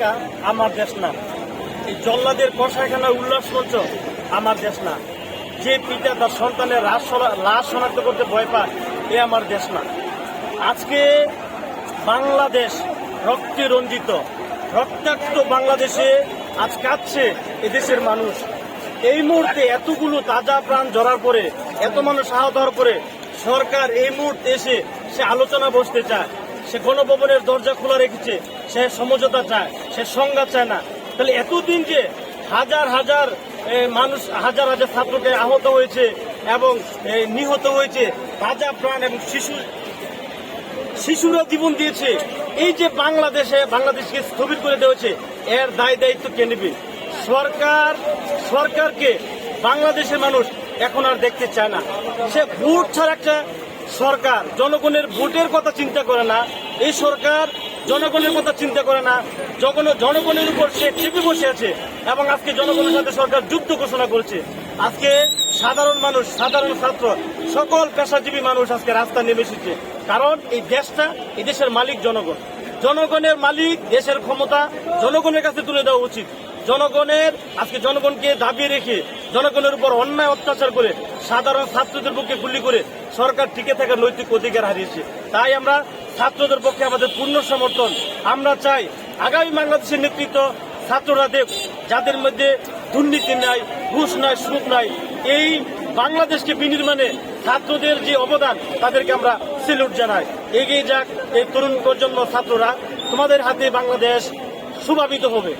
এলাকা আমার দেশ না। এই জল্লাদের কষাইখানা উল্লাস মঞ্চ আমার দেশ না। যে পিতা তার সন্তানের শনা- লাশ শনাক্ত করতে ভয় পায়, এ আমার দেশ না। আজকে বাংলাদেশ রক্তে রঞ্জিত, রক্তাক্ত বাংলাদেশে আজ কাঁদছে এদেশের মানুষ। এই মুহূর্তে এতগুলো তাজা প্রাণ জড়ার পরে, এত মানুষ আহত হওয়ার পরে সরকার এই মুহূর্তে এসে সে আলোচনা বসতে চায়। সে গণভবনের দরজা খোলা রেখেছে, সে সমঝোতা চায়, সে সংজ্ঞা চায় না। তাহলে এতদিন যে হাজার হাজার মানুষ, হাজার হাজার ছাত্রকে আহত হয়েছে এবং নিহত হয়েছে, তাজা প্রাণ এবং শিশু শিশুরা জীবন দিয়েছে, এই যে বাংলাদেশে, বাংলাদেশকে স্থবির করে দেওয়া হয়েছে, এর দায় দায়িত্ব কে নেবে? সরকার, সরকারকে বাংলাদেশের মানুষ এখন আর দেখতে চায় না। সে ভোট ছাড়া একটা সরকার জনগণের ভোটের কথা চিন্তা করে না। এই সরকার জনগণের কথা চিন্তা করে না। যখন জনগণের উপর সে চেপে বসে আছে এবং আজকে জনগণের সাথে সরকার যুদ্ধ ঘোষণা করছে, আজকে সাধারণ মানুষ, সাধারণ ছাত্র, সকল পেশাজীবী মানুষ আজকে রাস্তা নেমে এসেছে। কারণ এই দেশটা এই দেশের মালিক জনগণ। জনগণের মালিক দেশের ক্ষমতা জনগণের কাছে তুলে দেওয়া উচিত। জনগণের, আজকে জনগণকে দাবিয়ে রেখে জনগণের উপর অন্যায় অত্যাচার করে সাধারণ ছাত্রদের পক্ষে গুলি করে সরকার টিকে থাকার নৈতিক অধিকার হারিয়েছে। তাই আমরা ছাত্রদের পক্ষে আমাদের পূর্ণ সমর্থন। আমরা চাই আগামী বাংলাদেশের নেতৃত্ব ছাত্ররা দেব যাদের মধ্যে দুর্নীতি নাই, ঘুষ নাই সুখ নাই, এই বাংলাদেশকে বিনির্মাণে ছাত্রদের যে অবদান, তাদেরকে আমরা সেলুট জানাই। এগিয়ে যাক এই তরুণ প্রজন্ম ছাত্ররা। তোমাদের হাতে বাংলাদেশ সুভাবিত হবে।